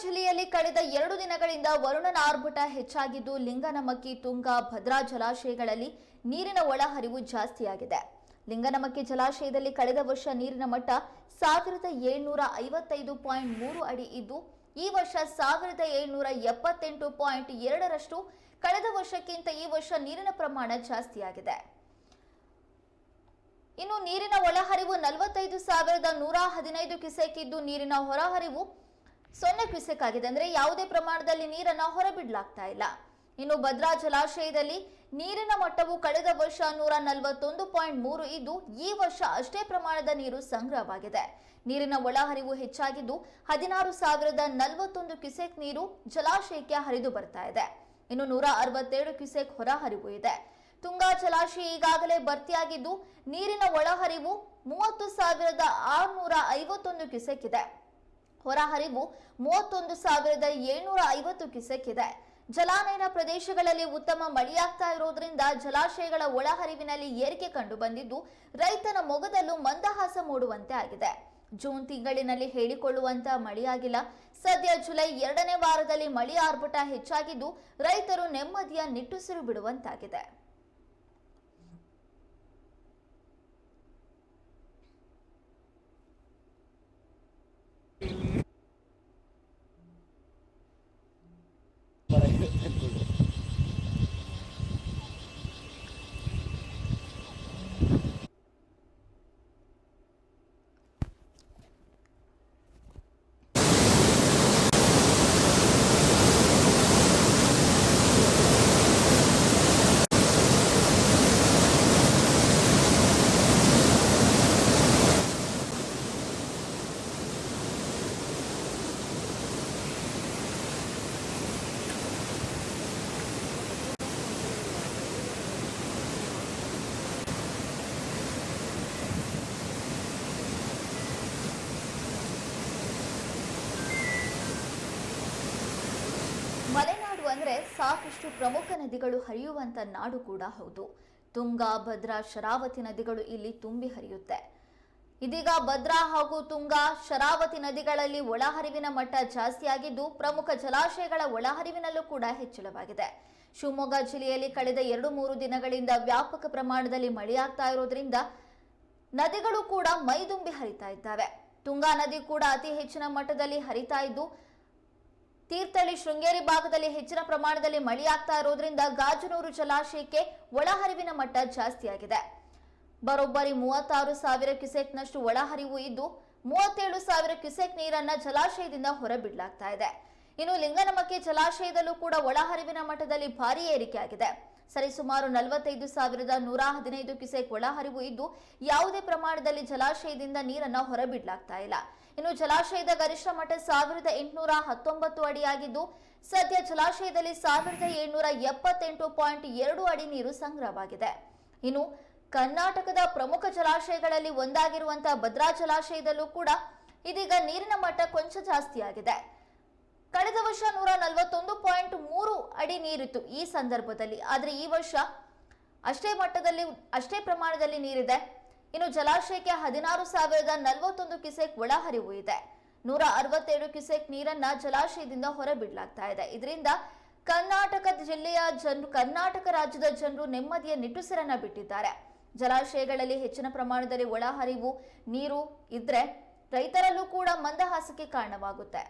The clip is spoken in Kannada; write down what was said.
ಜಿಲ್ಲೆಯಲ್ಲಿ ಕಳೆದ ಎರಡು ದಿನಗಳಿಂದ ವರುಣನ ಆರ್ಭಟ ಹೆಚ್ಚಾಗಿದ್ದು ಲಿಂಗನಮಕ್ಕಿ ತುಂಗಾ ಭದ್ರಾ ಜಲಾಶಯಗಳಲ್ಲಿ ನೀರಿನ ಒಳಹರಿವು ಜಾಸ್ತಿಯಾಗಿದೆ. ಲಿಂಗನಮಕ್ಕಿ ಜಲಾಶಯದಲ್ಲಿ ಕಳೆದ ವರ್ಷ ನೀರಿನ ಮಟ್ಟ ಸಾವಿರದ ಏಳ್ನೂರ ಐವತ್ತೈದು ಪಾಯಿಂಟ್ ಮೂರು ಅಡಿ ಇದ್ದು, ಈ ವರ್ಷ ಸಾವಿರದ ಏಳ್ನೂರ ಎಪ್ಪತ್ತೆಂಟು ಪಾಯಿಂಟ್ ಎರಡರಷ್ಟು, ಕಳೆದ ವರ್ಷಕ್ಕಿಂತ ಈ ವರ್ಷ ನೀರಿನ ಪ್ರಮಾಣ ಜಾಸ್ತಿಯಾಗಿದೆ. ಇನ್ನು ನೀರಿನ ಒಳಹರಿವು ನಲವತ್ತೈದು ಸಾವಿರದ ನೂರ ಹದಿನೈದು ಕಿಸೆಕಿದ್ದು ನೀರಿನ ಹೊರಹರಿವು ಸೊನ್ನೆ ಕ್ಯೂಸೆಕ್ ಆಗಿದೆ ಅಂದ್ರೆ ಯಾವುದೇ ಪ್ರಮಾಣದಲ್ಲಿ ನೀರನ್ನ ಹೊರಬಿಡಲಾಗ್ತಾ ಇಲ್ಲ. ಇನ್ನು ಭದ್ರಾ ಜಲಾಶಯದಲ್ಲಿ ನೀರಿನ ಮಟ್ಟವು ಕಳೆದ ವರ್ಷ ನೂರ ನಲವತ್ತೊಂದು ಪಾಯಿಂಟ್ ಮೂರು ಇದ್ದು ಈ ವರ್ಷ ಅಷ್ಟೇ ಪ್ರಮಾಣದ ನೀರು ಸಂಗ್ರಹವಾಗಿದೆ. ನೀರಿನ ಒಳಹರಿವು ಹೆಚ್ಚಾಗಿದ್ದು ಹದಿನಾರು ಸಾವಿರದ ನಲವತ್ತೊಂದು ಕ್ಯೂಸೆಕ್ ನೀರು ಜಲಾಶಯಕ್ಕೆ ಹರಿದು ಬರ್ತಾ ಇದೆ. ಇನ್ನು ನೂರ ಅರವತ್ತೇಳು ಕ್ಯೂಸೆಕ್ ಹೊರಹರಿವು ಇದೆ. ತುಂಗಾ ಜಲಾಶಯ ಈಗಾಗಲೇ ಭರ್ತಿಯಾಗಿದ್ದು ನೀರಿನ ಒಳಹರಿವು ಮೂವತ್ತು ಸಾವಿರದ ಆರುನೂರ ಐವತ್ತೊಂದು ಕ್ಯೂಸೆಕ್ ಇದೆ. ಹೊರಹರಿವು ಮೂವತ್ತೊಂದು ಸಾವಿರದ ಏಳ್ನೂರ ಐವತ್ತು ಕ್ಯೂಸೆಕ್ ಇದೆ. ಜಲಾನಯನ ಪ್ರದೇಶಗಳಲ್ಲಿ ಉತ್ತಮ ಮಳೆಯಾಗ್ತಾ ಇರೋದ್ರಿಂದ ಜಲಾಶಯಗಳ ಒಳಹರಿವಿನಲ್ಲಿ ಏರಿಕೆ ಕಂಡು ಬಂದಿದ್ದು, ರೈತನ ಮೊಗದಲ್ಲೂ ಮಂದಹಾಸ ಮೂಡುವಂತೆ ಆಗಿದೆ. ಜೂನ್ ತಿಂಗಳಿನಲ್ಲಿ ಹೇಳಿಕೊಳ್ಳುವಂತ ಮಳೆಯಾಗಿಲ್ಲ. ಸದ್ಯ ಜುಲೈ ಎರಡನೇ ವಾರದಲ್ಲಿ ಮಳೆಯ ಆರ್ಭಟ ಹೆಚ್ಚಾಗಿದ್ದು, ರೈತರು ನೆಮ್ಮದಿಯ ನಿಟ್ಟುಸಿರು ಬಿಡುವಂತಾಗಿದೆ. ಅಂದ್ರೆ ಸಾಕಷ್ಟು ಪ್ರಮುಖ ನದಿಗಳು ಹರಿಯುವಂತ ನಾಡು ಕೂಡ ಹೌದು. ತುಂಗಾ, ಭದ್ರಾ, ಶರಾವತಿ ನದಿಗಳು ಇಲ್ಲಿ ತುಂಬಿ ಹರಿಯುತ್ತೆ. ಇದೀಗ ಭದ್ರಾ ಹಾಗೂ ತುಂಗಾ ಶರಾವತಿ ನದಿಗಳಲ್ಲಿ ಒಳಹರಿವಿನ ಮಟ್ಟ ಜಾಸ್ತಿಯಾಗಿದ್ದು ಪ್ರಮುಖ ಜಲಾಶಯಗಳ ಒಳಹರಿವಿನಲ್ಲೂ ಕೂಡ ಹೆಚ್ಚಳವಾಗಿದೆ. ಶಿವಮೊಗ್ಗ ಜಿಲ್ಲೆಯಲ್ಲಿ ಕಳೆದ ಎರಡು ಮೂರು ದಿನಗಳಿಂದ ವ್ಯಾಪಕ ಪ್ರಮಾಣದಲ್ಲಿ ಮಳೆಯಾಗ್ತಾ ಇರೋದ್ರಿಂದ ನದಿಗಳು ಕೂಡ ಮೈದುಂಬಿ ಹರಿತಾ ಇದ್ದಾವೆ. ತುಂಗಾ ನದಿ ಕೂಡ ಅತಿ ಹೆಚ್ಚಿನ ಮಟ್ಟದಲ್ಲಿ ಹರಿತಾ ಇದ್ದು ತೀರ್ಥಹಳ್ಳಿ ಶೃಂಗೇರಿ ಭಾಗದಲ್ಲಿ ಹೆಚ್ಚಿನ ಪ್ರಮಾಣದಲ್ಲಿ ಮಳೆಯಾಗ್ತಾ ಇರೋದ್ರಿಂದ ಗಾಜನೂರು ಜಲಾಶಯಕ್ಕೆ ಒಳಹರಿವಿನ ಮಟ್ಟ ಜಾಸ್ತಿಯಾಗಿದೆ. ಬರೋಬ್ಬರಿ ಮೂವತ್ತಾರು ಸಾವಿರ ಕ್ಯುಸೆಕ್ನಷ್ಟು ಒಳಹರಿವು ಇದ್ದು, ಮೂವತ್ತೇಳು ಸಾವಿರ ಕ್ಯುಸೆಕ್ ನೀರನ್ನ ಜಲಾಶಯದಿಂದ ಹೊರಬಿಡಲಾಗ್ತಾ ಇದೆ. ಇನ್ನು ಲಿಂಗನಮಕ್ಕಿ ಜಲಾಶಯದಲ್ಲೂ ಕೂಡ ಒಳಹರಿವಿನ ಮಟ್ಟದಲ್ಲಿ ಭಾರಿ ಏರಿಕೆಯಾಗಿದೆ. ಸರಿಸುಮಾರು ನಲವತ್ತೈದು ಸಾವಿರದ ನೂರ ಹದಿನೈದು ಕ್ಯೂಸೆಕ್ ಒಳಹರಿವು ಇದ್ದು, ಯಾವುದೇ ಪ್ರಮಾಣದಲ್ಲಿ ಜಲಾಶಯದಿಂದ ನೀರನ್ನು ಹೊರಬಿಡಲಾಗ್ತಾ ಇಲ್ಲ. ಇನ್ನು ಜಲಾಶಯದ ಗರಿಷ್ಠ ಮಟ್ಟ ಸಾವಿರದ ಎಂಟುನೂರ ಹತ್ತೊಂಬತ್ತು ಅಡಿಯಾಗಿದ್ದು ಸದ್ಯ ಜಲಾಶಯದಲ್ಲಿ ಸಾವಿರದ ಏಳ್ನೂರ ಎಪ್ಪತ್ತೆಂಟು ಪಾಯಿಂಟ್ ಎರಡು ಅಡಿ ನೀರು ಸಂಗ್ರಹವಾಗಿದೆ. ಇನ್ನು ಕರ್ನಾಟಕದ ಪ್ರಮುಖ ಜಲಾಶಯಗಳಲ್ಲಿ ಒಂದಾಗಿರುವಂತಹ ಭದ್ರಾ ಜಲಾಶಯದಲ್ಲೂ ಕೂಡ ಇದೀಗ ನೀರಿನ ಮಟ್ಟ ಕೊಂಚ ಜಾಸ್ತಿಯಾಗಿದೆ. ಕಳೆದ ವರ್ಷ ನೂರ ನಲವತ್ತೊಂದು ಪಾಯಿಂಟ್ ಮೂರು ಅಡಿ ನೀರಿತ್ತು ಈ ಸಂದರ್ಭದಲ್ಲಿ. ಆದರೆ ಈ ವರ್ಷ ಅಷ್ಟೇ ಮಟ್ಟದಲ್ಲಿ, ಅಷ್ಟೇ ಪ್ರಮಾಣದಲ್ಲಿ ನೀರಿದೆ. ಇನ್ನು ಜಲಾಶಯಕ್ಕೆ ಹದಿನಾರು ಸಾವಿರದ ನಲವತ್ತೊಂದು ಕಿಸೆಕ್ ಒಳಹರಿವು ಇದೆ. ನೂರ ಅರವತ್ತೇಳು ಕಿಸೆಕ್ ನೀರನ್ನ ಜಲಾಶಯದಿಂದ ಹೊರಬಿಡಲಾಗ್ತಾ ಇದೆ. ಇದರಿಂದ ಕರ್ನಾಟಕ ಜಿಲ್ಲೆಯ ಜನರು ಕರ್ನಾಟಕ ರಾಜ್ಯದ ಜನರು ನೆಮ್ಮದಿಯ ನಿಟ್ಟುಸಿರನ್ನ ಬಿಟ್ಟಿದ್ದಾರೆ. ಜಲಾಶಯಗಳಲ್ಲಿ ಹೆಚ್ಚಿನ ಪ್ರಮಾಣದಲ್ಲಿ ಒಳಹರಿವು ನೀರು ಇದ್ರೆ ರೈತರಲ್ಲೂ ಕೂಡ ಮಂದಹಾಸಕ್ಕೆ ಕಾರಣವಾಗುತ್ತೆ.